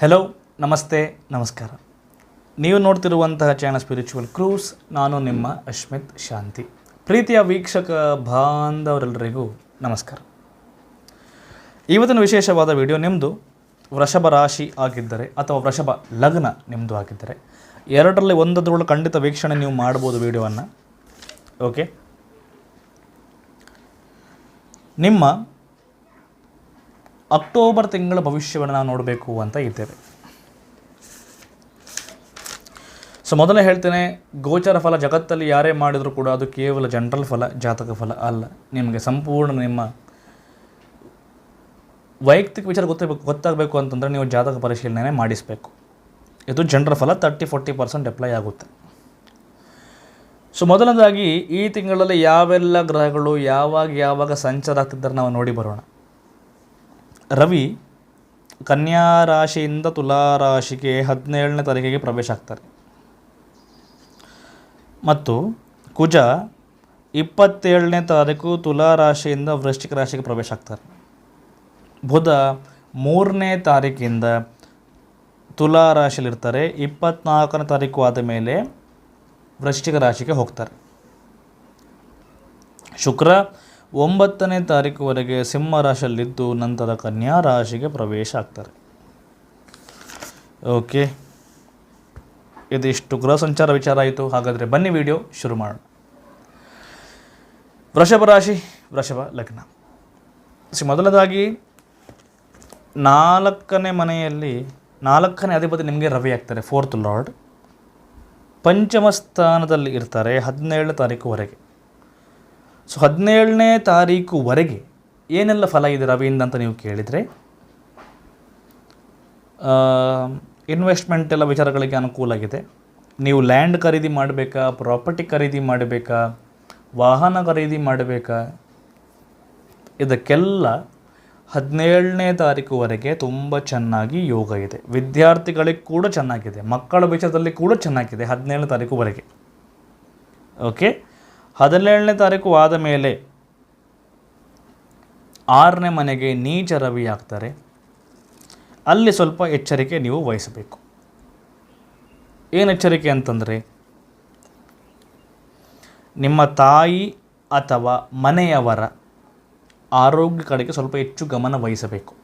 Hello ನಮಸ್ತೆ, ನಮಸ್ಕಾರ. ನೀವು ನೋಡ್ತಿರುವಂತಹ ಚಾನಲ್ ಸ್ಪಿರಿಚುವಲ್ ಕ್ರೂಸ್ ನಾನು ನಿಮ್ಮ ಅಶ್ಮಿತ್ ಶಾಂತಿ. ಪ್ರೀತಿಯ ವೀಕ್ಷಕ, ಬಾಂಧವರೆಲ್ಲರಿಗೂ ನಮಸ್ಕಾರ. ಇವತ್ತಿನ ವಿಶೇಷವಾದ ವಿಡಿಯೋ ನಿಮ್ಮದು ವೃಷಭ ರಾಶಿ ಆಗಿದ್ದರೆ ಅಥವಾ ವೃಷಭ ಲಗ್ನ ನಿಮ್ಮದು ಆಗಿದ್ದರೆ, ಎರಡರಲ್ಲಿ ಒಂದದ್ರೊಳಗೆ ಖಂಡಿತ ವೀಕ್ಷಣೆ ನೀವು ಮಾಡ್ಬೋದು ವಿಡಿಯೋವನ್ನು ಓಕೆ ನಿಮ್ಮ ಅಕ್ಟೋಬರ್ ತಿಂಗಳ ಭವಿಷ್ಯವನ್ನು ನಾವು ನೋಡಬೇಕು ಅಂತ ಇದ್ದೇವೆ ಸೊ ಮೊದಲೇ ಹೇಳ್ತೇನೆ, ಗೋಚರ ಫಲ ಜಗತ್ತಲ್ಲಿ ಯಾರೇ ಮಾಡಿದರೂ ಕೂಡ ಅದು ಕೇವಲ ಜನರಲ್ ಫಲ, ಜಾತಕ ಫಲ ಅಲ್ಲ. ನಿಮಗೆ ಸಂಪೂರ್ಣ ನಿಮ್ಮ ವೈಯಕ್ತಿಕ ವಿಚಾರ ಗೊತ್ತಾಗಬೇಕು ಗೊತ್ತಾಗಬೇಕು ಅಂತಂದರೆ ನೀವು ಜಾತಕ ಪರಿಶೀಲನೆ ಮಾಡಿಸಬೇಕು. ಇದು ಜನರಲ್ ಫಲ ತರ್ಟಿ ಫೋರ್ಟಿ ಪರ್ಸೆಂಟ್ ಅಪ್ಲೈ ಆಗುತ್ತೆ. ಸೊ ಮೊದಲನೇದಾಗಿ ಈ ತಿಂಗಳಲ್ಲಿ ಯಾವೆಲ್ಲ ಗ್ರಹಗಳು ಯಾವಾಗ ಯಾವಾಗ ಸಂಚಾರ ಆಗ್ತಿದ್ದಾರೆ ನಾವು ನೋಡಿ ಬರೋಣ. ರವಿ ಕನ್ಯಾ ರಾಶಿಯಿಂದ ತುಲಾ ರಾಶಿಗೆ ಹದಿನೇಳನೇ ತಾರೀಕಿಗೆ ಪ್ರವೇಶ ಆಗ್ತಾರೆ. ಮತ್ತು ಕುಜ ಇಪ್ಪತ್ತೇಳನೇ ತಾರೀಕು ತುಲಾ ರಾಶಿಯಿಂದ ವೃಶ್ಚಿಕ ರಾಶಿಗೆ ಪ್ರವೇಶ ಆಗ್ತಾರೆ. ಬುಧ ಮೂರನೇ ತಾರೀಕಿಂದ ತುಲಾ ರಾಶಿಯಲ್ಲಿರ್ತಾರೆ. ಇಪ್ಪತ್ನಾಲ್ಕನೇ ತಾರೀಕು ಆದ ಮೇಲೆ ವೃಶ್ಚಿಕ ರಾಶಿಗೆ ಹೋಗ್ತಾರೆ. ಶುಕ್ರ ಒಂಬತ್ತನೇ ತಾರೀಕುವರೆಗೆ ಸಿಂಹ ರಾಶಿಯಲ್ಲಿದ್ದು ನಂತರ ಕನ್ಯಾ ರಾಶಿಗೆ ಪ್ರವೇಶ ಆಗ್ತಾರೆ. ಓಕೆ ಇದಿಷ್ಟು ಗೃಹ ಸಂಚಾರ ವಿಚಾರ ಆಯಿತು. ಹಾಗಾದರೆ ಬನ್ನಿ ವಿಡಿಯೋ ಶುರು ಮಾಡೋಣ. ವೃಷಭ ರಾಶಿ, ವೃಷಭ ಲಗ್ನ. ಸಿ, ಮೊದಲದಾಗಿ ನಾಲ್ಕನೇ ಮನೆಯಲ್ಲಿ, ನಾಲ್ಕನೇ ಅಧಿಪತಿ ನಿಮಗೆ ರವಿ ಆಗ್ತಾರೆ ಫೋರ್ತ್ ಲಾರ್ಡ್ ಪಂಚಮ ಸ್ಥಾನದಲ್ಲಿ ಇರ್ತಾರೆ ಹದಿನೇಳು ತಾರೀಕುವರೆಗೆ. ಸೊ ಹದಿನೇಳನೇ ತಾರೀಕುವರೆಗೆ ಏನೆಲ್ಲ ಫಲ ಇದೆ ರವಿಯಿಂದ ಅಂತ ನೀವು ಕೇಳಿದರೆ? ಇನ್ವೆಸ್ಟ್ಮೆಂಟ್ ಎಲ್ಲ ವಿಚಾರಗಳಿಗೆ ಅನುಕೂಲ ಆಗಿದೆ. ನೀವು ಲ್ಯಾಂಡ್ ಖರೀದಿ ಮಾಡಬೇಕಾ ಪ್ರಾಪರ್ಟಿ ಖರೀದಿ ಮಾಡಬೇಕಾ, ವಾಹನ ಖರೀದಿ ಮಾಡಬೇಕಾ? ಇದಕ್ಕೆಲ್ಲ ಹದಿನೇಳನೇ ತಾರೀಕುವರೆಗೆ ತುಂಬ ಚೆನ್ನಾಗಿ ಯೋಗ ಇದೆ. ವಿದ್ಯಾರ್ಥಿಗಳಿಗೆ ಕೂಡ ಚೆನ್ನಾಗಿದೆ. ಮಕ್ಕಳ ವಿಚಾರದಲ್ಲಿ ಕೂಡ ಚೆನ್ನಾಗಿದೆ ಹದಿನೇಳನೇ ತಾರೀಕುವರೆಗೆ ಓಕೆ ಹದಿನೇಳನೇ ತಾರೀಕು ಆದ ಮೇಲೆ ಆರನೇ ಮನೆಗೆ ನೀಚ ರವಿ ಆಗ್ತಾರೆ. ಅಲ್ಲಿ ಸ್ವಲ್ಪ ಎಚ್ಚರಿಕೆ ನೀವು ವಹಿಸಬೇಕು. ಏನು ಎಚ್ಚರಿಕೆ ಅಂತಂದರೆ, ನಿಮ್ಮ ತಾಯಿ ಅಥವಾ ಮನೆಯವರ ಆರೋಗ್ಯ ಕಡೆಗೆ ಸ್ವಲ್ಪ ಹೆಚ್ಚು ಗಮನ ವಹಿಸಬೇಕು.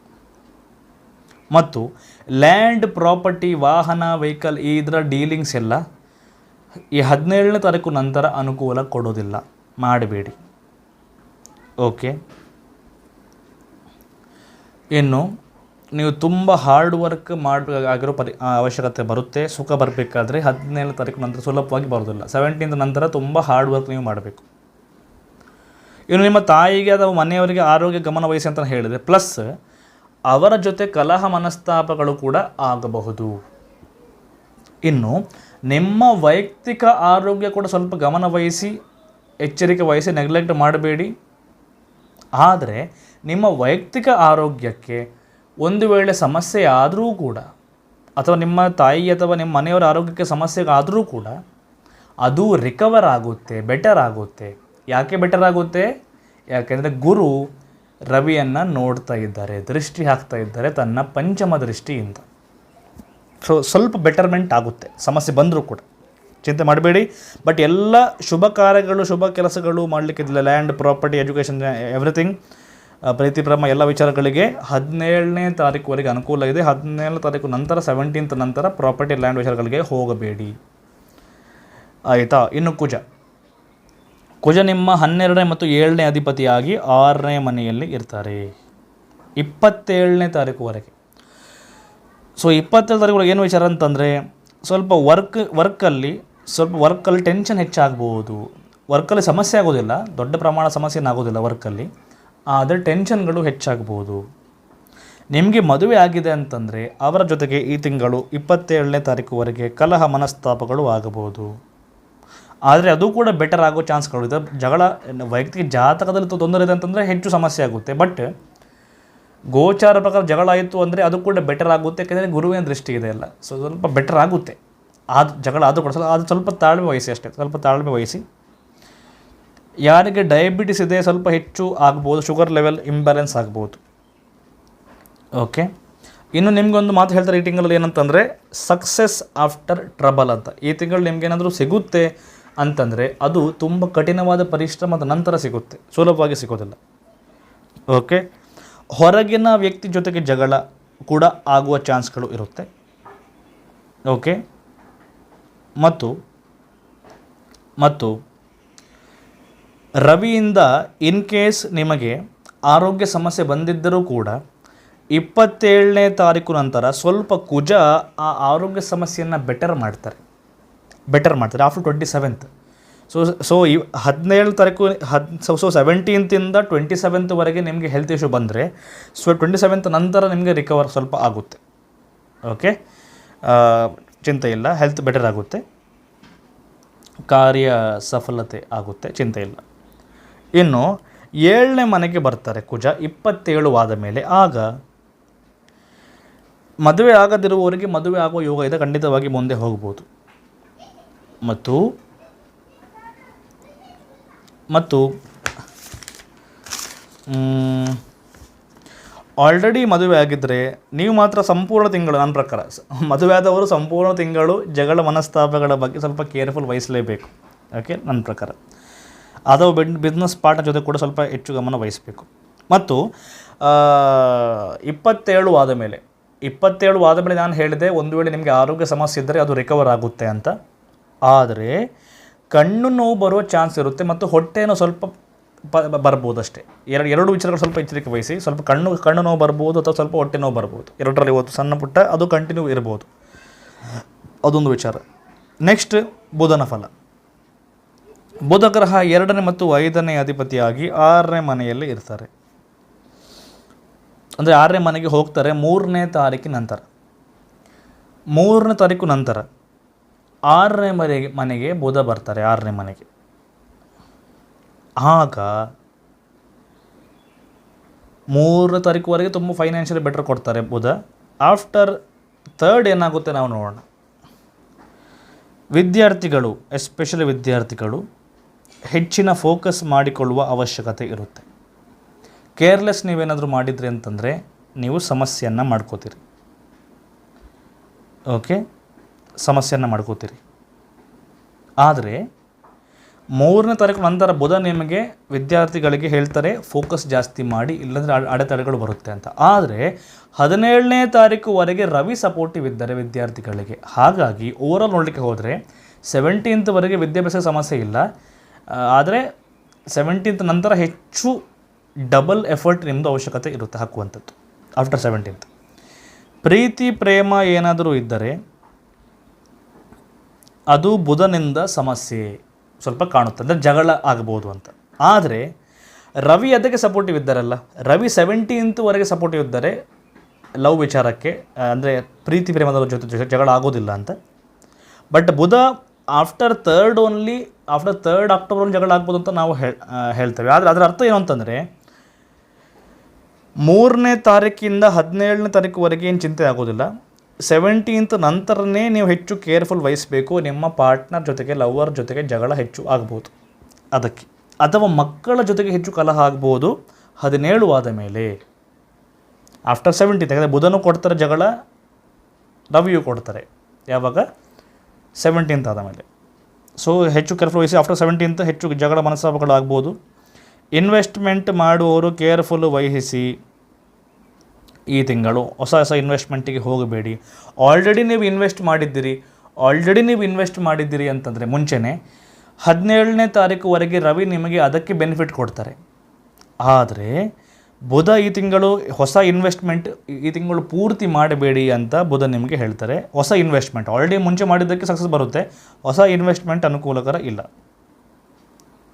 ಮತ್ತು ಲ್ಯಾಂಡ್ ಪ್ರಾಪರ್ಟಿ, ವಾಹನ, ವೆಹಿಕಲ್ ಇದರ ಡೀಲಿಂಗ್ಸ್ ಎಲ್ಲ ಈ ಹದಿನೇಳನೇ ತಾರೀಕು ನಂತರ ಅನುಕೂಲ ಕೊಡೋದಿಲ್ಲ. ಮಾಡಬೇಡಿ. ಓಕೆ. ಇನ್ನು, ನೀವು ತುಂಬ ಹಾರ್ಡ್ ವರ್ಕ್ ಮಾಡಬೇಕಾಗಿರೋ ಪರಿ ಅವಶ್ಯಕತೆ ಬರುತ್ತೆ. ಸುಖ ಬರಬೇಕಾದ್ರೆ ಹದಿನೇಳನೇ ತಾರೀಕು ನಂತರ ಸುಲಭವಾಗಿ ಬರೋದಿಲ್ಲ. ಸೆವೆಂಟೀನ್ತ್ ನಂತರ ತುಂಬ ಹಾರ್ಡ್ ವರ್ಕ್ ನೀವು ಮಾಡಬೇಕು. ಇನ್ನು ನಿಮ್ಮ ತಾಯಿಗೆ ಅಥವಾ ಮನೆಯವರಿಗೆ ಆರೋಗ್ಯ ಗಮನ ವಹಿಸಿ ಅಂತ ಹೇಳಿದೆ ಪ್ಲಸ್ ಅವರ ಜೊತೆ ಕಲಹ ಮನಸ್ತಾಪಗಳು ಕೂಡ ಆಗಬಹುದು. ಇನ್ನು ನಿಮ್ಮ ವೈಯಕ್ತಿಕ ಆರೋಗ್ಯ ಕೂಡ ಸ್ವಲ್ಪ ಗಮನ ವಹಿಸಿ, ಎಚ್ಚರಿಕೆ ವಹಿಸಿ ನೆಗ್ಲೆಕ್ಟ್ ಮಾಡಬೇಡಿ. ಆದರೆ ನಿಮ್ಮ ವೈಯಕ್ತಿಕ ಆರೋಗ್ಯಕ್ಕೆ ಒಂದು ವೇಳೆ ಸಮಸ್ಯೆ ಆದರೂ ಕೂಡ, ಅಥವಾ ನಿಮ್ಮ ತಾಯಿ ಅಥವಾ ನಿಮ್ಮ ಮನೆಯವರ ಆರೋಗ್ಯಕ್ಕೆ ಸಮಸ್ಯೆ ಆದರೂ ಕೂಡ, ಅದು ರಿಕವರ್ ಆಗುತ್ತೆ ಬೆಟರ್ ಆಗುತ್ತೆ. ಯಾಕೆ ಬೆಟರ್ ಆಗುತ್ತೆ? ಯಾಕೆಂದರೆ ಗುರು ರವಿಯನ್ನು ನೋಡ್ತಾ ಇದ್ದಾರೆ, ದೃಷ್ಟಿ ಹಾಕ್ತಾ ಇದ್ದಾರೆ ತನ್ನ ಪಂಚಮ ದೃಷ್ಟಿಯಿಂದ. ಸೊ ಸ್ವಲ್ಪ ಬೆಟರ್ಮೆಂಟ್ ಆಗುತ್ತೆ, ಸಮಸ್ಯೆ ಬಂದರೂ ಕೂಡ. ಚಿಂತೆ ಮಾಡಬೇಡಿ ಬಟ್ ಎಲ್ಲ ಶುಭ ಕಾರ್ಯಗಳು, ಶುಭ ಕೆಲಸಗಳು ಮಾಡಲಿಕ್ಕಿದ್ದಿಲ್ಲ ಲ್ಯಾಂಡ್ ಪ್ರಾಪರ್ಟಿ ಎಜುಕೇಷನ್ ಎವ್ರಿಥಿಂಗ್ ಪ್ರೀತಿ, ಪ್ರಮ, ಎಲ್ಲ ವಿಚಾರಗಳಿಗೆ ಹದಿನೇಳನೇ ತಾರೀಕುವರೆಗೆ ಅನುಕೂಲ ಇದೆ. ಹದಿನೇಳನೇ ತಾರೀಕು ನಂತರ ಸೆವೆಂಟೀನ್ತ್ ನಂತರ ಪ್ರಾಪರ್ಟಿ ಲ್ಯಾಂಡ್ ವಿಚಾರಗಳಿಗೆ ಹೋಗಬೇಡಿ. ಆಯಿತಾ? ಇನ್ನು ಕುಜ. ಕುಜ ನಿಮ್ಮ ಹನ್ನೆರಡನೇ ಮತ್ತು ಏಳನೇ ಅಧಿಪತಿಯಾಗಿ ಆರನೇ ಮನೆಯಲ್ಲಿ ಇರ್ತಾರೆ. ಇಪ್ಪತ್ತೇಳನೇ ತಾರೀಕುವರೆಗೆ. ಸೊ ಇಪ್ಪತ್ತೇಳು ತಾರೀಕು ಏನು ವಿಚಾರ ಅಂತಂದರೆ, ಸ್ವಲ್ಪ ವರ್ಕ್ ವರ್ಕಲ್ಲಿ ಸ್ವಲ್ಪ ವರ್ಕಲ್ಲಿ ಟೆನ್ಷನ್ ಹೆಚ್ಚಾಗ್ಬೋದು. ವರ್ಕಲ್ಲಿ ಸಮಸ್ಯೆ ಆಗೋದಿಲ್ಲ, ದೊಡ್ಡ ಪ್ರಮಾಣ ಸಮಸ್ಯೆ ಏನಾಗೋದಿಲ್ಲ ವರ್ಕಲ್ಲಿ ಆದರೆ ಟೆನ್ಷನ್ಗಳು ಹೆಚ್ಚಾಗ್ಬೋದು. ನಿಮಗೆ ಮದುವೆ ಆಗಿದೆ ಅಂತಂದರೆ, ಅವರ ಜೊತೆಗೆ ಈ ತಿಂಗಳು ಇಪ್ಪತ್ತೇಳನೇ ತಾರೀಕುವರೆಗೆ ಕಲಹ ಮನಸ್ತಾಪಗಳು ಆಗಬಹುದು ಆದರೆ ಅದು ಕೂಡ ಬೆಟರ್ ಆಗೋ ಚಾನ್ಸ್ಗಳು ಇದೆ. ಜಗಳ, ವೈಯಕ್ತಿಕ ಜಾತಕದಲ್ಲಿ ತೊಂದರೆ ಇದೆ ಅಂತಂದರೆ ಹೆಚ್ಚು ಸಮಸ್ಯೆ ಆಗುತ್ತೆ. ಬಟ್ ಗೋಚಾರ ಪ್ರಕಾರ ಜಗಳ ಆಯಿತು ಅಂದರೆ ಅದು ಕೂಡ ಬೆಟರ್ ಆಗುತ್ತೆ, ಯಾಕೆಂದರೆ ಗುರುವಿನ ದೃಷ್ಟಿ ಇದೆ ಅಲ್ಲ ಸೊ ಸ್ವಲ್ಪ ಬೆಟರ್ ಆಗುತ್ತೆ. ಅದು ಜಗಳ ಆದರೂ ಕೂಡ ಸ್ವಲ್ಪ, ಅದು ಸ್ವಲ್ಪ ತಾಳ್ಮೆ ವಹಿಸಿ ಅಷ್ಟೇ, ಸ್ವಲ್ಪ ತಾಳ್ಮೆ ವಹಿಸಿ. ಯಾರಿಗೆ ಡಯಾಬಿಟಿಸ್ ಇದೆ ಸ್ವಲ್ಪ ಹೆಚ್ಚು ಆಗ್ಬೋದು ಶುಗರ್ ಲೆವೆಲ್ ಇಂಬ್ಯಾಲೆನ್ಸ್ ಆಗ್ಬೋದು. ಓಕೆ ಇನ್ನು ನಿಮಗೊಂದು ಮಾತು ಹೇಳ್ತಾರೆ ಈ ತಿಂಗಳಲ್ಲಿ ಏನಂತಂದರೆ ಸಕ್ಸಸ್ ಆಫ್ಟರ್ ಟ್ರಬಲ್ ಅಂತ. ಈ ತಿಂಗಳು ನಿಮ್ಗೇನಾದರೂ ಸಿಗುತ್ತೆ ಅಂತಂದರೆ, ಅದು ತುಂಬ ಕಠಿಣವಾದ ಪರಿಶ್ರಮದ ನಂತರ ಸಿಗುತ್ತೆ. ಸುಲಭವಾಗಿ ಸಿಗೋದಿಲ್ಲ. ಓಕೆ ಹೊರಗಿನ ವ್ಯಕ್ತಿ ಜೊತೆಗೆ ಜಗಳ ಕೂಡ ಆಗುವ ಚಾನ್ಸ್ಗಳು ಇರುತ್ತೆ. ಓಕೆ? ಮತ್ತು ಮತ್ತು ರವಿಯಿಂದ ಇನ್ ಕೇಸ್ ನಿಮಗೆ ಆರೋಗ್ಯ ಸಮಸ್ಯೆ ಬಂದಿದ್ದರೂ ಕೂಡ ಇಪ್ಪತ್ತೇಳನೇ ತಾರೀಕು ನಂತರ ಸ್ವಲ್ಪ ಕುಜ ಆ ಆರೋಗ್ಯ ಸಮಸ್ಯೆಯನ್ನು ಬೆಟರ್ ಮಾಡ್ತಾರೆ. ಬೆಟರ್ ಮಾಡ್ತಾರೆ. After twenty seventh so so ಈ ಹದಿನೇಳು ತಾರೀಕು, ಹದ್ ಸೊ ಸೊ ಸೆವೆಂಟೀನ್ತಿಂದ ಟ್ವೆಂಟಿ ಸೆವೆಂತ್ವರೆಗೆ ನಿಮಗೆ ಹೆಲ್ತ್ ಇಶ್ಯೂ ಬಂದರೆ ಸೊ ಟ್ವೆಂಟಿ ಸೆವೆಂತ್ ನಂತರ ನಿಮಗೆ ರಿಕವರ್ ಸ್ವಲ್ಪ ಆಗುತ್ತೆ. ಓಕೆ ಚಿಂತೆ ಇಲ್ಲ. ಹೆಲ್ತ್ ಬೆಟರ್ ಆಗುತ್ತೆ. ಕಾರ್ಯ ಸಫಲತೆ ಆಗುತ್ತೆ. ಚಿಂತೆ ಇಲ್ಲ. ಇನ್ನು ಏಳನೇ ಮನೆಗೆ ಬರ್ತಾರೆ ಕುಜ, ಇಪ್ಪತ್ತೇಳು ಆದ ಮೇಲೆ. ಆಗ ಮದುವೆ ಆಗದಿರುವವರಿಗೆ ಮದುವೆ ಆಗುವ ಯೋಗ ಇದೆ. ಖಂಡಿತವಾಗಿ ಮುಂದೆ ಹೋಗ್ಬೋದು. ಮತ್ತು ಮತ್ತು ಆಲ್ರೆಡಿ ಮದುವೆ ಆಗಿದ್ದರೆ ನೀವು ಮಾತ್ರ ಸಂಪೂರ್ಣ ತಿಂಗಳು, ನನ್ನ ಪ್ರಕಾರ ಮದುವೆಯಾದವರು ಸಂಪೂರ್ಣ ತಿಂಗಳು ಜಗಳ ಮನಸ್ತಾಪಗಳ ಬಗ್ಗೆ ಸ್ವಲ್ಪ ಕೇರ್ಫುಲ್ ವಹಿಸಲೇಬೇಕು. ಓಕೆ ನನ್ನ ಪ್ರಕಾರ. ಅದು ಬಿಸ್ನೆಸ್ ಪಾರ್ಟ್ನರ್ ಜೊತೆ ಕೂಡ ಸ್ವಲ್ಪ ಹೆಚ್ಚು ಗಮನ ವಹಿಸಬೇಕು. ಮತ್ತು ಇಪ್ಪತ್ತೇಳು ಆದ ಮೇಲೆ, ಇಪ್ಪತ್ತೇಳು ಆದ ಮೇಲೆ ನಾನು ಹೇಳಿದೆ, ಒಂದು ವೇಳೆ ನಿಮಗೆ ಆರೋಗ್ಯ ಸಮಸ್ಯೆ ಇದ್ದರೆ ಅದು ರಿಕವರ್ ಆಗುತ್ತೆ ಅಂತ. ಆದರೆ ಕಣ್ಣು ನೋವು ಬರುವ ಚಾನ್ಸ್ ಇರುತ್ತೆ ಮತ್ತು ಹೊಟ್ಟೆನೋ ಸ್ವಲ್ಪ ಪ ಬರ್ಬೋದು ಅಷ್ಟೇ ಎರಡು ಎರಡು ವಿಚಾರಗಳು ಸ್ವಲ್ಪ ಎಚ್ಚರಿಕೆ ವಹಿಸಿ, ಸ್ವಲ್ಪ ಕಣ್ಣು ಕಣ್ಣು ನೋವು ಬರ್ಬೋದು ಅಥವಾ ಸ್ವಲ್ಪ ಹೊಟ್ಟೆ ನೋವು ಬರ್ಬೋದು. ಎರಡರಲ್ಲಿ ಒಂದು ಸಣ್ಣ ಪುಟ್ಟ, ಅದು ಕಂಟಿನ್ಯೂ ಇರ್ಬೋದು. ಅದೊಂದು ವಿಚಾರ. ನೆಕ್ಸ್ಟ್ ಬುಧನ ಫಲ. ಬುಧ ಗ್ರಹ ಎರಡನೇ ಮತ್ತು ಐದನೇ ಅಧಿಪತಿಯಾಗಿ ಆರನೇ ಮನೆಯಲ್ಲಿ ಇರ್ತಾರೆ. ಅಂದರೆ ಆರನೇ ಮನೆಗೆ ಹೋಗ್ತಾರೆ ಮೂರನೇ ತಾರೀಕಿನ ನಂತರ. ಮೂರನೇ ತಾರೀಕು ನಂತರ. ಆರನೇ ಮನೆಗೆ ಮನೆಗೆ ಬುಧ ಬರ್ತಾರೆ, ಆರನೇ ಮನೆಗೆ. ಆಗ ಮೂರನೇ ತಾರೀಕುವರೆಗೆ ತುಂಬ ಫೈನಾನ್ಷಿಯಲಿ ಬೆಟರ್ ಕೊಡ್ತಾರೆ ಬುಧ. ಆಫ್ಟರ್ ತರ್ಡ್ ಏನಾಗುತ್ತೆ ನಾವು ನೋಡೋಣ. ವಿದ್ಯಾರ್ಥಿಗಳು ಎಸ್ಪೆಷಲಿ ವಿದ್ಯಾರ್ಥಿಗಳು, ಹೆಚ್ಚಿನ ಫೋಕಸ್ ಮಾಡಿಕೊಳ್ಳುವ ಅವಶ್ಯಕತೆ ಇರುತ್ತೆ. ಕೇರ್ಲೆಸ್ ನೀವೇನಾದರೂ ಮಾಡಿದ್ರಿ ಅಂತಂದರೆ, ನೀವು ಸಮಸ್ಯೆಯನ್ನು ಮಾಡ್ಕೋತೀರಿ. ಓಕೆ ಸಮಸ್ಯೆಯನ್ನು ಮಾಡ್ಕೋತೀರಿ. ಆದರೆ ಮೂರನೇ ತಾರೀಕು ನಂತರ ಬುಧ ನಿಮಗೆ ವಿದ್ಯಾರ್ಥಿಗಳಿಗೆ ಹೇಳ್ತಾರೆ, ಫೋಕಸ್ ಜಾಸ್ತಿ ಮಾಡಿ, ಇಲ್ಲಾಂದರೆ ಅಡೆತಡೆಗಳು ಬರುತ್ತೆ ಅಂತ. ಆದರೆ ಹದಿನೇಳನೇ ತಾರೀಕುವರೆಗೆ ರವಿ ಸಪೋರ್ಟಿವ್ ಇದ್ದಾರೆ ವಿದ್ಯಾರ್ಥಿಗಳಿಗೆ. ಹಾಗಾಗಿ ಓವರಾಲ್ ನೋಡಲಿಕ್ಕೆ ಹೋದರೆ ಸೆವೆಂಟೀನ್ತ್ವರೆಗೆ ವಿದ್ಯಾಭ್ಯಾಸ ಸಮಸ್ಯೆ ಇಲ್ಲ. ಆದರೆ ಸೆವೆಂಟೀನ್ತ್ ನಂತರ ಹೆಚ್ಚು ಡಬಲ್ ಎಫರ್ಟ್ ನಿಮ್ಮದು ಅವಶ್ಯಕತೆ ಇರುತ್ತೆ ಹಾಕುವಂಥದ್ದು ಆಫ್ಟರ್ ಸೆವೆಂಟೀನ್ತ್ ಪ್ರೀತಿ, ಪ್ರೇಮ ಏನಾದರೂ ಇದ್ದರೆ ಅದು ಬುಧನಿಂದ ಸಮಸ್ಯೆ ಸ್ವಲ್ಪ ಕಾಣುತ್ತೆ. ಅಂದರೆ ಜಗಳ ಆಗ್ಬೋದು ಅಂತ. ಆದರೆ ರವಿ ಅದಕ್ಕೆ ಸಪೋರ್ಟಿವ್ ಇದ್ದಾರಲ್ಲ? ರವಿ ಸೆವೆಂಟೀನ್ತ್ವರೆಗೆ ಸಪೋರ್ಟಿವ್ ಇದ್ದಾರೆ ಲವ್ ವಿಚಾರಕ್ಕೆ, ಅಂದರೆ ಪ್ರೀತಿ ಪ್ರೇಮದ ಜೊತೆ ಜಗಳ ಆಗೋದಿಲ್ಲ ಅಂತ. But Budha after third only after third October ಒಂದು ಜಗಳ ಆಗ್ಬೋದು ಅಂತ ನಾವು ಹೇಳ್ ಹೇಳ್ತೇವೆ. ಆದರೆ ಅದರ ಅರ್ಥ ಏನು ಅಂತಂದರೆ, ಮೂರನೇ ತಾರೀಕಿಂದ ಹದಿನೇಳನೇ ತಾರೀಕುವರೆಗೆ ಏನು ಚಿಂತೆ ಆಗೋದಿಲ್ಲ. ಸೆವೆಂಟೀನ್ತ್ ನಂತರನೇ ನೀವು ಹೆಚ್ಚು ಕೇರ್ಫುಲ್ ವಹಿಸಬೇಕು, ನಿಮ್ಮ ಪಾರ್ಟ್ನರ್ ಜೊತೆಗೆ ಲವರ್ ಜೊತೆಗೆ ಜಗಳ ಹೆಚ್ಚು ಆಗ್ಬೋದು. ಅದಕ್ಕೆ, ಅಥವಾ ಮಕ್ಕಳ ಜೊತೆಗೆ ಹೆಚ್ಚು ಕಲಹ ಆಗ್ಬೋದು, ಹದಿನೇಳು ಆದ ಮೇಲೆ. ಆಫ್ಟರ್ ಸೆವೆಂಟೀನ್ತ್ ಯಾಕಂದರೆ ಬುಧನು ಕೊಡ್ತಾರೆ ಜಗಳ, ರವಿಯು ಕೊಡ್ತಾರೆ. ಯಾವಾಗ? ಸೆವೆಂಟೀನ್ತ್ ಆದ ಮೇಲೆ. ಸೊ ಹೆಚ್ಚು ಕೇರ್ಫುಲ್ ವಹಿಸಿ ಆಫ್ಟರ್ ಸೆವೆಂಟೀನ್ತ್ ಹೆಚ್ಚು ಜಗಳ ಮನಸ್ತಾಪಗಳು ಆಗ್ಬೋದು. ಇನ್ವೆಸ್ಟ್ಮೆಂಟ್ ಮಾಡುವವರು ಕೇರ್ಫುಲ್ ವಹಿಸಿ. ಈ ತಿಂಗಳು ಹೊಸ ಹೊಸ ಇನ್ವೆಸ್ಟ್ಮೆಂಟಿಗೆ ಹೋಗಬೇಡಿ. ಆಲ್ರೆಡಿ ನೀವು ಇನ್ವೆಸ್ಟ್ ಮಾಡಿದ್ದೀರಿ. ಆಲ್ರೆಡಿ ನೀವು ಇನ್ವೆಸ್ಟ್ ಮಾಡಿದ್ದೀರಿ ಅಂತಂದರೆ ಮುಂಚೆನೇ ಹದಿನೇಳನೇ ತಾರೀಕುವರೆಗೆ ರವಿ ನಿಮಗೆ ಅದಕ್ಕೆ ಬೆನಿಫಿಟ್ ಕೊಡ್ತಾರೆ. ಆದರೆ ಬುಧ ಈ ತಿಂಗಳು ಹೊಸ ಇನ್ವೆಸ್ಟ್ಮೆಂಟ್ ಈ ತಿಂಗಳು ಪೂರ್ತಿ ಮಾಡಬೇಡಿ ಅಂತ ಬುಧ ನಿಮಗೆ ಹೇಳ್ತಾರೆ. ಹೊಸ ಇನ್ವೆಸ್ಟ್ಮೆಂಟ್ ಆಲ್ರೆಡಿ ಮುಂಚೆ ಮಾಡಿದ್ದಕ್ಕೆ ಸಕ್ಸಸ್ ಬರುತ್ತೆ. ಹೊಸ ಇನ್ವೆಸ್ಟ್ಮೆಂಟ್ ಅನುಕೂಲಕರ ಇಲ್ಲ.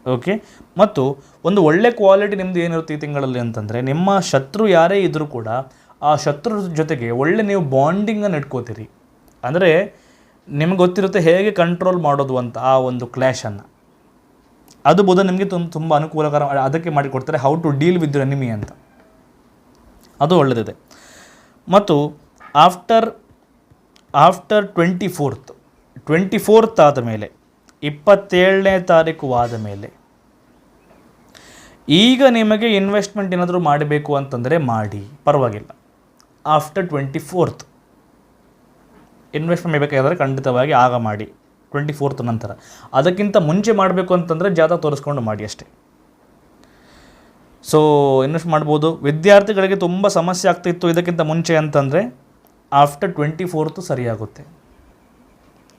ಓಕೆ ಮತ್ತು ಒಂದು ಒಳ್ಳೆ ಕ್ವಾಲಿಟಿ ನಿಮ್ಮದು ಏನಿರುತ್ತೆ ಈ ತಿಂಗಳಲ್ಲಿ ಅಂತಂದರೆ ನಿಮ್ಮ ಶತ್ರು ಯಾರೇ ಇದ್ದರೂ ಕೂಡ ಆ ಶತ್ರು ಜೊತೆಗೆ ಒಳ್ಳೆ ನೀವು ಬಾಂಡಿಂಗನ್ನು ಇಟ್ಕೋತೀರಿ. ಅಂದರೆ ನಿಮ್ಗೆ ಗೊತ್ತಿರುತ್ತೆ ಹೇಗೆ ಕಂಟ್ರೋಲ್ ಮಾಡೋದು ಅಂತ ಆ ಒಂದು ಕ್ಲ್ಯಾಶನ್ನು ಅದು ಬೋಧ ನಿಮಗೆ ತುಂಬ ತುಂಬ ಅನುಕೂಲಕರ, ಅದಕ್ಕೆ ಮಾಡಿಕೊಡ್ತಾರೆ how to deal with enemy ಅಂತ. ಅದು ಒಳ್ಳೆಯದಿದೆ ಮತ್ತು after after twenty fourth twenty fourth ಆದ ಮೇಲೆ, ಇಪ್ಪತ್ತೇಳನೇ ತಾರೀಕು ಆದ ಮೇಲೆ, ಈಗ ನಿಮಗೆ ಇನ್ವೆಸ್ಟ್ಮೆಂಟ್ ಏನಾದರೂ ಮಾಡಬೇಕು ಅಂತಂದರೆ ಮಾಡಿ, ಪರವಾಗಿಲ್ಲ. ಆಫ್ಟರ್ ಟ್ವೆಂಟಿ ಫೋರ್ತ್ ಇನ್ವೆಸ್ಟ್ಮೆಂಟ್ ಮಾಡಬೇಕಾದ್ರೆ ಖಂಡಿತವಾಗಿ ಆಗ ಮಾಡಿ. ಟ್ವೆಂಟಿ ಫೋರ್ತ್ ನಂತರ. ಅದಕ್ಕಿಂತ ಮುಂಚೆ ಮಾಡಬೇಕು ಅಂತಂದರೆ ಜಾತಕ ತೋರಿಸ್ಕೊಂಡು ಮಾಡಿ ಅಷ್ಟೇ. ಸೊ ಇನ್ವೆಸ್ಟ್ ಮಾಡ್ಬೋದು. ವಿದ್ಯಾರ್ಥಿಗಳಿಗೆ ತುಂಬ ಸಮಸ್ಯೆ ಆಗ್ತಿತ್ತು ಇದಕ್ಕಿಂತ ಮುಂಚೆ ಅಂತಂದರೆ ಆಫ್ಟರ್ ಟ್ವೆಂಟಿ ಫೋರ್ತು ಸರಿಯಾಗುತ್ತೆ.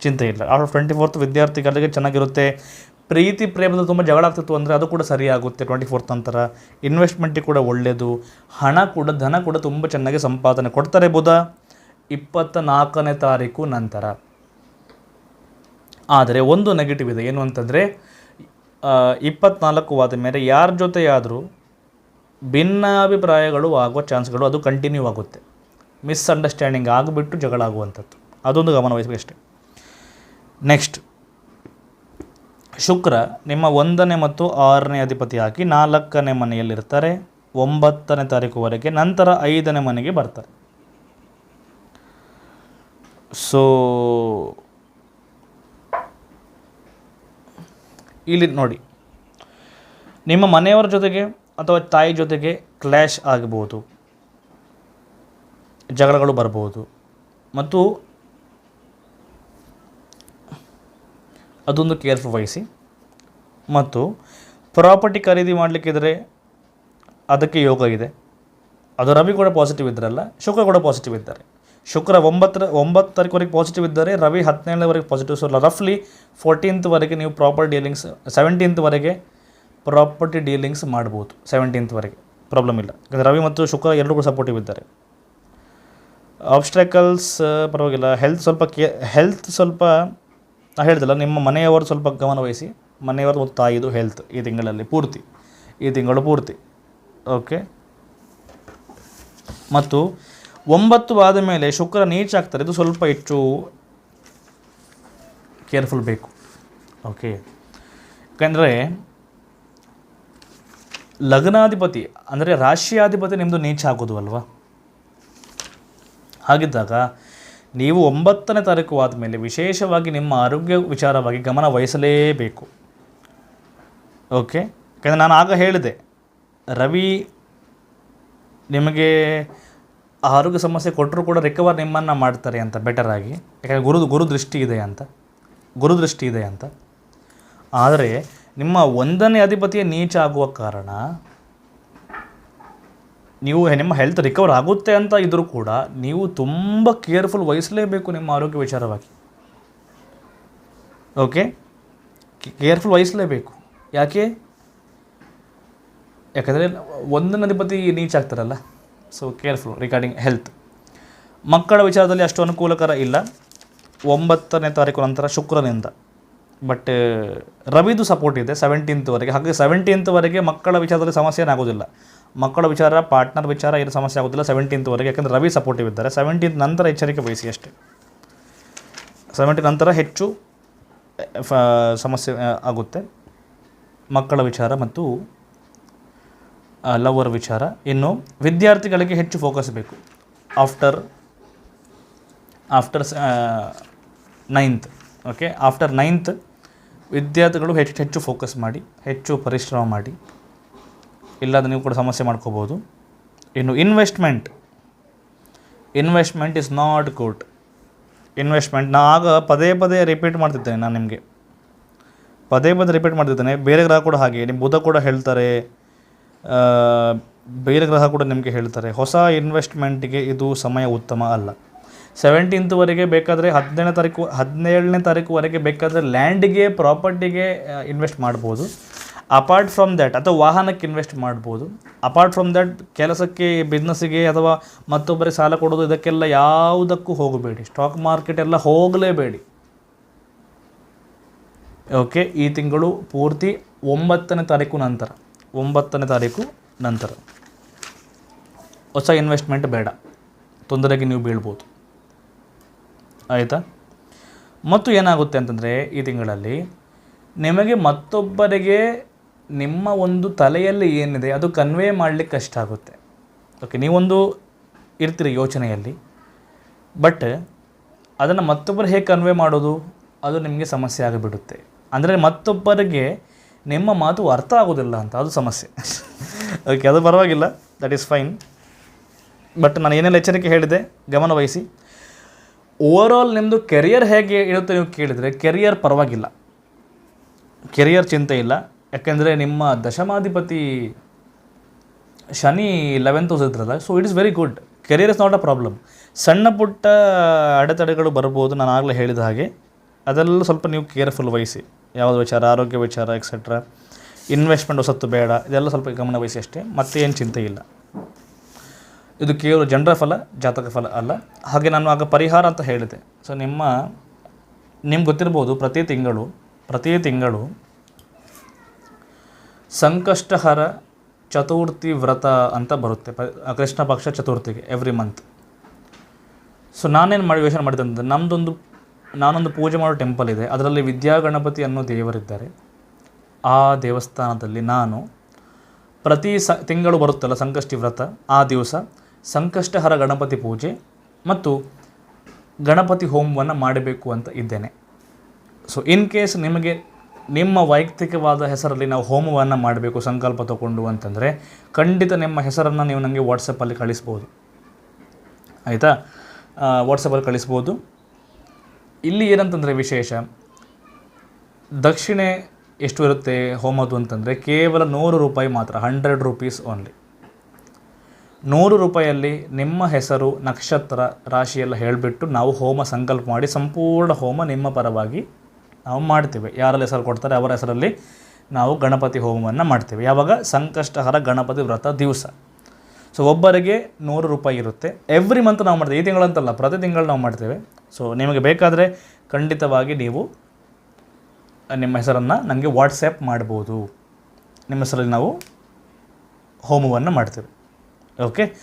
ಚಿಂತೆ ಇಲ್ಲ. ಆಫ್ಟರ್ ಟ್ವೆಂಟಿ ಫೋರ್ತ್ ವಿದ್ಯಾರ್ಥಿಗಳಿಗೆ ಚೆನ್ನಾಗಿರುತ್ತೆ. ಪ್ರೀತಿ ಪ್ರೇಮದ ತುಂಬ ಜಗಳ ಆಗ್ತಿತ್ತು ಅಂದರೆ ಅದು ಕೂಡ ಸರಿಯಾಗುತ್ತೆ ಟ್ವೆಂಟಿ ಫೋರ್ತ್ ನಂತರ. ಇನ್ವೆಸ್ಟ್ಮೆಂಟಿಗೆ ಕೂಡ ಒಳ್ಳೆಯದು ಹಣ ಕೂಡ, ಧನ ಕೂಡ ತುಂಬ ಚೆನ್ನಾಗಿ ಸಂಪಾದನೆ ಕೊಡ್ತಾರೆ ಬುಧ. ಇಪ್ಪತ್ತ ನಾಲ್ಕನೇ ತಾರೀಕು ನಂತರ. ಆದರೆ ಒಂದು ನೆಗೆಟಿವ್ ಇದೆ. ಏನು ಅಂತಂದರೆ ಇಪ್ಪತ್ನಾಲ್ಕು ಆದ ಮೇಲೆ ಯಾರ ಜೊತೆಯಾದರೂ ಭಿನ್ನಾಭಿಪ್ರಾಯಗಳು ಆಗುವ ಚಾನ್ಸ್ಗಳು ಅದು ಕಂಟಿನ್ಯೂ ಆಗುತ್ತೆ. ಮಿಸ್ಅಂಡರ್ಸ್ಟ್ಯಾಂಡಿಂಗ್ ಆಗಿಬಿಟ್ಟು ಜಗಳ ಆಗುವಂಥದ್ದು. ಅದೊಂದು ಗಮನ ಅಷ್ಟೆ ಅಷ್ಟೇ. ನೆಕ್ಸ್ಟ್ ಶುಕ್ರ ನಿಮ್ಮ ಒಂದನೇ ಮತ್ತು ಆರನೇ ಅಧಿಪತಿ ಹಾಕಿ ನಾಲ್ಕನೇ ಮನೆಯಲ್ಲಿರ್ತಾರೆ, ಒಂಬತ್ತನೇ ತಾರೀಕುವರೆಗೆ, ನಂತರ ಐದನೇ ಮನೆಗೆ ಬರ್ತಾರೆ. ಸೊ ಇಲ್ಲಿ ನೋಡಿ, ನಿಮ್ಮ ಮನೆಯವರ ಜೊತೆಗೆ ಅಥವಾ ತಾಯಿ ಜೊತೆಗೆ ಕ್ಲ್ಯಾಶ್ ಆಗಬಹುದು ಜಗಳಗಳು ಬರಬಹುದು ಮತ್ತು ಅದೊಂದು ಕೇರ್ಫುಲ್ ವಹಿಸಿ. ಮತ್ತು ಪ್ರಾಪರ್ಟಿ ಖರೀದಿ ಮಾಡಲಿಕ್ಕಿದ್ರೆ ಅದಕ್ಕೆ ಯೋಗ ಇದೆ. ಅದು ರವಿ ಕೂಡ ಪಾಸಿಟಿವ್ ಇದ್ದರಲ್ಲ, ಶುಕ್ರ ಕೂಡ ಪಾಸಿಟಿವ್ ಇದ್ದಾರೆ. ಶುಕ್ರ ಒಂಬತ್ತರ, ಒಂಬತ್ತು ತಾರೀಕುವರೆಗೆ ಪಾಸಿಟಿವ್ ಇದ್ದಾರೆ, ರವಿ ಹದಿನೇಳನೇವರೆಗೆ ಪಾಸಿಟಿವ್ ಸೊ ರಫ್ಲಿ ಫೋರ್ಟೀನ್ತ್ವರೆಗೆ ನೀವು ಪ್ರಾಪರ್ ಡೀಲಿಂಗ್ಸ್ ಸೆವೆಂಟೀನ್ತ್ವರೆಗೆ ಪ್ರಾಪರ್ಟಿ ಡೀಲಿಂಗ್ಸ್ ಮಾಡ್ಬೋದು. ಸೆವೆಂಟೀನ್ತ್ವರೆಗೆ ಪ್ರಾಬ್ಲಮ್ ಇಲ್ಲ. ಯಾಕಂದರೆ ರವಿ ಮತ್ತು ಶುಕ್ರ ಎರಡೂ ಕೂಡ ಸಪೋರ್ಟಿವ್ ಇದ್ದಾರೆ. ಆಬ್ಸ್ಟ್ರಕಲ್ಸ್ ಪರವಾಗಿಲ್ಲ. ಹೆಲ್ತ್ ಸ್ವಲ್ಪ ಕೇ ಹೆಲ್ತ್ ಸ್ವಲ್ಪ ನಾ ಹೇಳಿದಲ್ಲ, ನಿಮ್ಮ ಮನೆಯವರು ಸ್ವಲ್ಪ ಗಮನ ವಹಿಸಿ. ಮನೆಯವರು ಮತ್ತು ತಾಯಿದು ಹೆಲ್ತ್ ಈ ತಿಂಗಳಲ್ಲಿ ಪೂರ್ತಿ. ಈ ತಿಂಗಳು ಪೂರ್ತಿ. ಓಕೆ ಮತ್ತು ಒಂಬತ್ತು ಆದ ಮೇಲೆ ಶುಕ್ರ ನೀಚ ಆಗ್ತಾರೆ, ಇದು ಸ್ವಲ್ಪ ಹೆಚ್ಚು ಕೇರ್ಫುಲ್ ಬೇಕು. ಓಕೆ ಯಾಕಂದರೆ ಲಗ್ನಾಧಿಪತಿ, ಅಂದರೆ ರಾಶಿಯಾಧಿಪತಿ ನಿಮ್ಮದು ನೀಚ ಆಗೋದು ಅಲ್ವಾ? ಹಾಗಿದ್ದಾಗ ನೀವು ಒಂಬತ್ತನೇ ತಾರೀಕು ಆದಮೇಲೆ ವಿಶೇಷವಾಗಿ ನಿಮ್ಮ ಆರೋಗ್ಯ ವಿಚಾರವಾಗಿ ಗಮನ ವಹಿಸಲೇಬೇಕು. ಓಕೆ? ಯಾಕಂದರೆ ನಾನು ಆಗ ಹೇಳಿದೆ, ರವಿ ನಿಮಗೆ ಆರೋಗ್ಯ ಸಮಸ್ಯೆ ಕೊಟ್ಟರು ಕೂಡ ರಿಕವರ್ ನಿಮ್ಮನ್ನು ಮಾಡ್ತಾರೆ ಅಂತ ಬೆಟರ್ ಆಗಿ. ಯಾಕಂದರೆ ಗುರು ಗುರು ದೃಷ್ಟಿ ಇದೆ ಅಂತ, ಗುರು ದೃಷ್ಟಿ ಇದೆ ಅಂತ. ಆದರೆ ನಿಮ್ಮ ಒಂದನೇ ಅಧಿಪತಿಯ ನೀಚ ಆಗುವ ಕಾರಣ ನೀವು ನಿಮ್ಮ ಹೆಲ್ತ್ ರಿಕವರ್ ಆಗುತ್ತೆ ಅಂತ ಇದ್ದರೂ ಕೂಡ ನೀವು ತುಂಬ ಕೇರ್ಫುಲ್ ವಹಿಸಲೇಬೇಕು ನಿಮ್ಮ ಆರೋಗ್ಯ ವಿಚಾರವಾಗಿ. ಓಕೆ ಕೇರ್ಫುಲ್ ವಹಿಸಲೇಬೇಕು. ಯಾಕೆ? ಯಾಕಂದರೆ ಒಂದು ಅಧಿಪತಿ ನೀಚ್ ಆಗ್ತಾರಲ್ಲ. ಸೊ ಕೇರ್ಫುಲ್ ರಿಗಾರ್ಡಿಂಗ್ ಹೆಲ್ತ್ ಮಕ್ಕಳ ವಿಚಾರದಲ್ಲಿ ಅಷ್ಟು ಅನುಕೂಲಕರ ಇಲ್ಲ. ಒಂಬತ್ತನೇ ತಾರೀಕು ನಂತರ ಶುಕ್ರನಿಂದ. ಬಟ್ ರವಿದು ಸಪೋರ್ಟ್ ಇದೆ ಸೆವೆಂಟೀನ್ತ್ವರೆಗೆ ಹಾಗೆ ಸೆವೆಂಟೀನ್ತ್ವರೆಗೆ ಮಕ್ಕಳ ವಿಚಾರದಲ್ಲಿ ಸಮಸ್ಯೆ ಏನಾಗೋದಿಲ್ಲ ಮಕ್ಕಳ ವಿಚಾರ ಪಾರ್ಟ್ನರ್ ವಿಚಾರ ಏನು ಸಮಸ್ಯೆ ಆಗೋದಿಲ್ಲ ಸೆವೆಂಟೀನ್ತ್ವರೆಗೆ ಯಾಕಂದರೆ ರವಿ ಸಪೋರ್ಟಿವ್ ಇದ್ದಾರೆ. ಸೆವೆಂಟೀನ್ತ್ ನಂತರ ಎಚ್ಚರಿಕೆ ವಹಿಸಿ ಅಷ್ಟೇ. ಸೆವೆಂಟೀನ್ ನಂತರ ಹೆಚ್ಚು ಸಮಸ್ಯೆ ಆಗುತ್ತೆ. ಮಕ್ಕಳ ವಿಚಾರ ಮತ್ತು ಲವರ್ ವಿಚಾರ. ಇನ್ನು ವಿದ್ಯಾರ್ಥಿಗಳಿಗೆ ಹೆಚ್ಚು ಫೋಕಸ್ ಬೇಕು. After after ninth okay after ninth ವಿದ್ಯಾರ್ಥಿಗಳು ಹೆಚ್ಚು ಹೆಚ್ಚು ಫೋಕಸ್ ಮಾಡಿ, ಹೆಚ್ಚು ಪರಿಶ್ರಮ ಮಾಡಿ. ಇಲ್ಲಾಂದ್ರೆ ನೀವು ಕೂಡ ಸಮಸ್ಯೆ ಮಾಡ್ಕೋಬೋದು. ಇನ್ನು investment investment is not good investment ನಾ ಆಗ ಪದೇ ಪದೇ ರಿಪೀಟ್ ಮಾಡ್ತಿದ್ದೇನೆ ನಾನು ನಿಮಗೆ. ಪದೇ ಪದೇ ರಿಪೀಟ್ ಮಾಡ್ತಿದ್ದೇನೆ ಬೇರೆ ಗ್ರಹ ಕೂಡ ಹಾಗೆ ನಿಮ್ಮ ಬುಧ ಕೂಡ ಹೇಳ್ತಾರೆ. ಬೇರೆ ಗ್ರಹ ಕೂಡ ನಿಮಗೆ ಹೇಳ್ತಾರೆ. ಹೊಸ ಇನ್ವೆಸ್ಟ್ಮೆಂಟಿಗೆ ಇದು ಸಮಯ ಉತ್ತಮ ಅಲ್ಲ. ಸೆವೆಂಟೀನ್ತ್ವರೆಗೆ ಬೇಕಾದರೆ ಹದಿನೇಳನೇ ತಾರೀಕು, ಹದಿನೇಳನೇ ತಾರೀಕುವರೆಗೆ ಬೇಕಾದರೆ ಲ್ಯಾಂಡಿಗೆ ಪ್ರಾಪರ್ಟಿಗೆ ಇನ್ವೆಸ್ಟ್ ಮಾಡ್ಬೋದು. ಅಪಾರ್ಟ್ ಫ್ರಮ್ ದ್ಯಾಟ್ ಅಥವಾ ವಾಹನಕ್ಕೆ ಇನ್ವೆಸ್ಟ್ ಮಾಡ್ಬೋದು. ಅಪಾರ್ಟ್ ಫ್ರಮ್ ದ್ಯಾಟ್ ಕೆಲಸಕ್ಕೆ ಬಿಸ್ನೆಸ್ಸಿಗೆ ಅಥವಾ ಮತ್ತೊಬ್ಬರಿಗೆ ಸಾಲ ಕೊಡೋದು, ಇದಕ್ಕೆಲ್ಲ ಯಾವುದಕ್ಕೂ ಹೋಗಬೇಡಿ. ಸ್ಟಾಕ್ ಮಾರ್ಕೆಟ್ ಎಲ್ಲ ಹೋಗಲೇಬೇಡಿ. ಓಕೆ ಈ ತಿಂಗಳು ಪೂರ್ತಿ ಒಂಬತ್ತನೇ ತಾರೀಕು ನಂತರ. ಒಂಬತ್ತನೇ ತಾರೀಕು ನಂತರ. ಹೊಸ ಇನ್ವೆಸ್ಟ್ಮೆಂಟ್ ಬೇಡ. ತೊಂದರೆಗೆ ನೀವು ಬೀಳ್ಬೋದು. ಆಯಿತಾ? ಮತ್ತು ಏನಾಗುತ್ತೆ ಅಂತಂದರೆ, ಈ ತಿಂಗಳಲ್ಲಿ ನಿಮಗೆ ಮತ್ತೊಬ್ಬರಿಗೆ ನಿಮ್ಮ ಒಂದು ತಲೆಯಲ್ಲಿ ಏನಿದೆ ಅದು ಕನ್ವೇ ಮಾಡಲಿಕ್ಕೆ ಕಷ್ಟ ಆಗುತ್ತೆ. ಓಕೆ ನೀವೊಂದು ಇರ್ತೀರಿ ಯೋಚನೆಯಲ್ಲಿ ಬಟ್ ಅದನ್ನು ಮತ್ತೊಬ್ಬರು ಹೇಗೆ ಕನ್ವೇ ಮಾಡೋದು? ಅದು ನಿಮಗೆ ಸಮಸ್ಯೆ ಆಗಿಬಿಡುತ್ತೆ. ಅಂದರೆ ಮತ್ತೊಬ್ಬರಿಗೆ ನಿಮ್ಮ ಮಾತು ಅರ್ಥ ಆಗೋದಿಲ್ಲ ಅಂತ, ಅದು ಸಮಸ್ಯೆ. ಓಕೆ ಅದು ಪರವಾಗಿಲ್ಲ ದಟ್ ಈಸ್ ಫೈನ್ ಬಟ್ ನಾನು ಏನೆಲ್ಲ ಎಚ್ಚರಿಕೆ ಹೇಳಿದೆ ಗಮನವಹಿಸಿ ಓವರಾಲ್ ನಿಮ್ಮದು ಕೆರಿಯರ್ ಹೇಗೆ ಇರುತ್ತೆ ನೀವು ಕೇಳಿದರೆ ಕೆರಿಯರ್ ಪರವಾಗಿಲ್ಲ. ಕೆರಿಯರ್ ಚಿಂತೆ ಇಲ್ಲ. ಯಾಕೆಂದರೆ ನಿಮ್ಮ ದಶಮಾಧಿಪತಿ ಶನಿ ಲೆವೆಂತ್ ಹೌಸ್ ಇದ್ರಲ್ಲ so it is very good career is not a problem ಸಣ್ಣ ಪುಟ್ಟ ಅಡೆತಡೆಗಳು ಬರ್ಬೋದು, ನಾನು ಆಗಲೇ ಹೇಳಿದ ಹಾಗೆ. ಅದೆಲ್ಲ ಸ್ವಲ್ಪ ನೀವು ಕೇರ್ಫುಲ್ ವಹಿಸಿ. ಯಾವುದು ವಿಚಾರ, ಆರೋಗ್ಯ ವಿಚಾರ ಎಕ್ಸೆಟ್ರಾ ಇನ್ವೆಸ್ಟ್ಮೆಂಟ್ ಹೊಸತ್ತು ಬೇಡ, ಇದೆಲ್ಲ ಸ್ವಲ್ಪ ಗಮನ ವಹಿಸಿ ಅಷ್ಟೇ. ಮತ್ತೆ ಏನು ಚಿಂತೆ ಇಲ್ಲ. ಇದು ಕೇವಲ ಜನರ ಫಲ, ಜಾತಕ ಫಲ ಅಲ್ಲ. ಹಾಗೆ ನಾನು ಆಗ ಪರಿಹಾರ ಅಂತ ಹೇಳಿದೆ. ಸೊ ನಿಮ್ಮ, ನಿಮ್ಗೆ ಗೊತ್ತಿರ್ಬೋದು, ಪ್ರತಿ ತಿಂಗಳು ಪ್ರತಿ ತಿಂಗಳು ಸಂಕಷ್ಟಹರ ಚತುರ್ಥಿ ವ್ರತ ಅಂತ ಬರುತ್ತೆ. ಕೃಷ್ಣ ಪಕ್ಷ ಚತುರ್ಥಿಗೆ ಎವ್ರಿ ಮಂತ್ ಸೊ ನಾನೇನು ಮಾಡಿ ಯೋಚನೆ ಮಾಡಿದೆ ಅಂದರೆ ನಮ್ಮದೊಂದು ನಾನೊಂದು ಪೂಜೆ ಮಾಡೋ ಟೆಂಪಲ್ ಇದೆ. ಅದರಲ್ಲಿ ವಿದ್ಯಾ ಗಣಪತಿ ಅನ್ನೋ ದೇವರಿದ್ದಾರೆ. ಆ ದೇವಸ್ಥಾನದಲ್ಲಿ ನಾನು ಪ್ರತಿ ಸ, ತಿಂಗಳು ಬರುತ್ತಲ್ಲ ಸಂಕಷ್ಟಿ ವ್ರತ, ಆ ದಿವಸ ಸಂಕಷ್ಟಹರ ಗಣಪತಿ ಪೂಜೆ ಮತ್ತು ಗಣಪತಿ ಹೋಮವನ್ನು ಮಾಡಬೇಕು ಅಂತ ಇದ್ದೇನೆ. ಸೊ ಇನ್ ಕೇಸ್ ನಿಮಗೆ ನಿಮ್ಮ ವೈಯಕ್ತಿಕವಾದ ಹೆಸರಲ್ಲಿ ನಾವು ಹೋಮವನ್ನು ಮಾಡಬೇಕು, ಸಂಕಲ್ಪ ತಗೊಂಡು ಅಂತಂದರೆ ಖಂಡಿತ ನಿಮ್ಮ ಹೆಸರನ್ನು ನೀವು ನನಗೆ ವಾಟ್ಸಪ್ಪಲ್ಲಿ ಕಳಿಸ್ಬೋದು. ಆಯಿತಾ? ವಾಟ್ಸಪ್ಪಲ್ಲಿ ಕಳಿಸ್ಬೋದು. ಇಲ್ಲಿ ಏನಂತಂದರೆ ವಿಶೇಷ, ದಕ್ಷಿಣೆ ಎಷ್ಟು ಇರುತ್ತೆ ಹೋಮದ್ದು ಅಂತಂದರೆ ಕೇವಲ ನೂರು ರೂಪಾಯಿ ಮಾತ್ರ ಹಂಡ್ರೆಡ್ ರುಪೀಸ್ ಓನ್ಲಿ ನೂರು ರೂಪಾಯಲ್ಲಿ ನಿಮ್ಮ ಹೆಸರು, ನಕ್ಷತ್ರ, ರಾಶಿಯೆಲ್ಲ ಹೇಳಿಬಿಟ್ಟು ನಾವು ಹೋಮ ಸಂಕಲ್ಪ ಮಾಡಿ ಸಂಪೂರ್ಣ ಹೋಮ ನಿಮ್ಮ ಪರವಾಗಿ ನಾವು ಮಾಡ್ತೇವೆ. ಯಾರಲ್ಲಿ ಹೆಸರು ಕೊಡ್ತಾರೆ ಅವರ ಹೆಸರಲ್ಲಿ ನಾವು ಗಣಪತಿ ಹೋಮವನ್ನು ಮಾಡ್ತೇವೆ. ಯಾವಾಗ? ಸಂಕಷ್ಟಹರ ಗಣಪತಿ ವ್ರತ ದಿವಸ. ಸೊ ಒಬ್ಬರಿಗೆ ನೂರು ರೂಪಾಯಿ ಇರುತ್ತೆ. ಎವ್ರಿ ಮಂತ್ ನಾವು ಮಾಡ್ತೇವೆ. ಈ ತಿಂಗಳಂತಲ್ಲ, ಪ್ರತಿ ತಿಂಗಳು ನಾವು ಮಾಡ್ತೇವೆ. ಸೊ ನಿಮಗೆ ಬೇಕಾದರೆ ಖಂಡಿತವಾಗಿ ನೀವು ನಿಮ್ಮ ಹೆಸರನ್ನು ನನಗೆ ವಾಟ್ಸ್ಯಾಪ್ ಮಾಡ್ಬೋದು. ನಿಮ್ಮ ಹೆಸರಲ್ಲಿ ನಾವು ಹೋಮವನ್ನು ಮಾಡ್ತೇವೆ. ಓಕೆ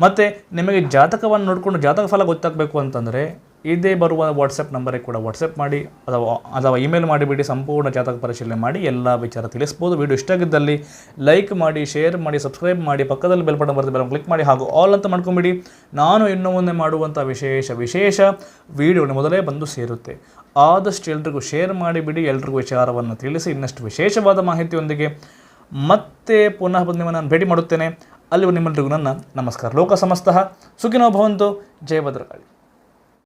ಮತ್ತು ನಿಮಗೆ ಜಾತಕವನ್ನು ನೋಡಿಕೊಂಡು ಜಾತಕ ಫಲ ಗೊತ್ತಾಗಬೇಕು ಅಂತಂದರೆ ಇದೇ ಬರುವ ವಾಟ್ಸಪ್ ನಂಬರಿಗೆ ಕೂಡ ವಾಟ್ಸಪ್ ಮಾಡಿ, ಅಥವಾ ಅಥವಾ ಇಮೇಲ್ ಮಾಡಿಬಿಡಿ, ಸಂಪೂರ್ಣ ಜಾತಕ ಪರಿಶೀಲನೆ ಮಾಡಿ, ಎಲ್ಲ ವಿಚಾರ ತಿಳಿಸ್ಬೋದು. ವಿಡಿಯೋ ಇಷ್ಟ ಆಗಿದ್ದಲ್ಲಿ ಲೈಕ್ ಮಾಡಿ ಶೇರ್ ಮಾಡಿ ಸಬ್ಸ್ಕ್ರೈಬ್ ಮಾಡಿ, ಪಕ್ಕದಲ್ಲಿ ಬೆಲ್ ಬಟನ್ ಬರ್ತದೆ ಬೆಲ್ ಕ್ಲಿಕ್ ಮಾಡಿ, ಹಾಗೂ ಆಲ್ ಅಂತ ಮಾಡ್ಕೊಂಬಿಡಿ. ನಾನು ಇನ್ನು ಮುಂದೆ ಮಾಡುವಂಥ ವಿಶೇಷ ವಿಶೇಷ ವಿಡಿಯೋ ಮೊದಲೇ ಬಂದು ಸೇರುತ್ತೆ. ಆದಷ್ಟು ಎಲ್ರಿಗೂ ಶೇರ್ ಮಾಡಿಬಿಡಿ, ಎಲ್ರಿಗೂ ವಿಚಾರವನ್ನು ತಿಳಿಸಿ, ಇನ್ನಷ್ಟು ವಿಶೇಷವಾದ ಮಾಹಿತಿಯೊಂದಿಗೆ ಮತ್ತೆ ಪುನಃ ಬಂದು ನಿಮ್ಮನ್ನು ನಾನು ಭೇಟಿ ಮಾಡುತ್ತೇನೆ. ಅಲ್ಲಿ ನಿಮ್ಮೆಲ್ಲರಿಗೂ ನನ್ನ ನಮಸ್ಕಾರ. ಲೋಕ ಸಮಸ್ತಃ. ಸುಖಿನೋ ಭವಂತು. ಜಯ ಭದ್ರಕಾಳಿ.